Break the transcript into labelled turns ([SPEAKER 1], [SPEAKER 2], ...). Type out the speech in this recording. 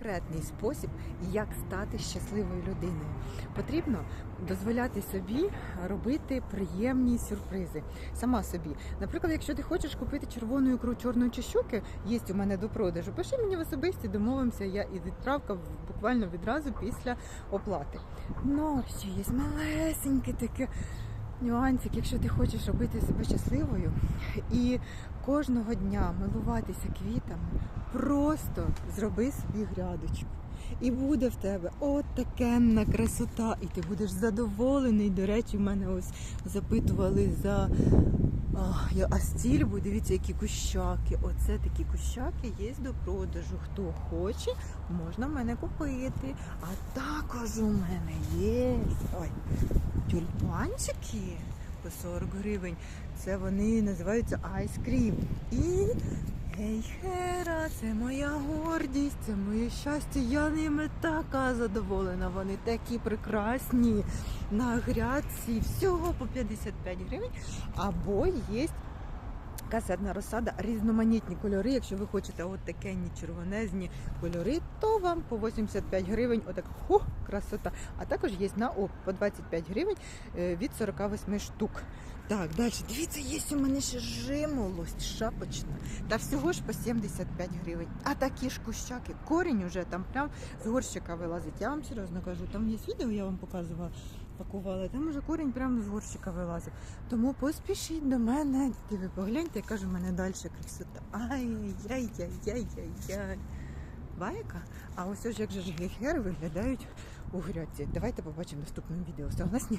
[SPEAKER 1] секретний спосіб, як стати щасливою людиною. Потрібно дозволяти собі робити приємні сюрпризи сама собі. Наприклад, якщо ти хочеш купити червону ікру чорної чи щуки, є у мене до продажу. Пиши мені в особисті, домовимося. Я і відправка буквально відразу після оплати. Ну, ще є малесеньке таке нюансик, якщо ти хочеш робити себе щасливою і кожного дня милуватися квітами, просто зроби собі грядочку. І буде в тебе от такенна красота, і ти будеш задоволений. До речі, в мене ось запитували за а стільбу. Дивіться, які кущаки. Оце такі кущаки є до продажу. Хто хоче, можна в мене купити. А також у мене є ой, тюльпанчики по 40 гривень. Це вони називаються айскрім. І гейхера, це моя гордість, це моє щастя. Я ними така задоволена. Вони такі прекрасні на грядці. Всього по 55 гривень. Або є касетна розсада, різноманітні кольори. Якщо ви хочете от такенні червонезні кольори, то вам по 85 гривень, отак ху, красота. А також є на оп по 25 гривень е, від 48 штук. Так, далі. Дивіться, є у мене ще жимолость шапочна. Та всього ж по 75 гривень. А такі ж кущаки, корінь уже там прям з горщика вилазить. Я вам серйозно кажу, там є відео, я вам показувала, пакувала. Там уже корінь прямо з горщика вилазив. Тому поспішіть до мене. І ви погляньте, яка ж у мене далі красота. Ай-яй-яй-яй-яй. Байка. А ось ось як же ж гейхери виглядають у грядці. Давайте побачимо в наступному відео. Согласні?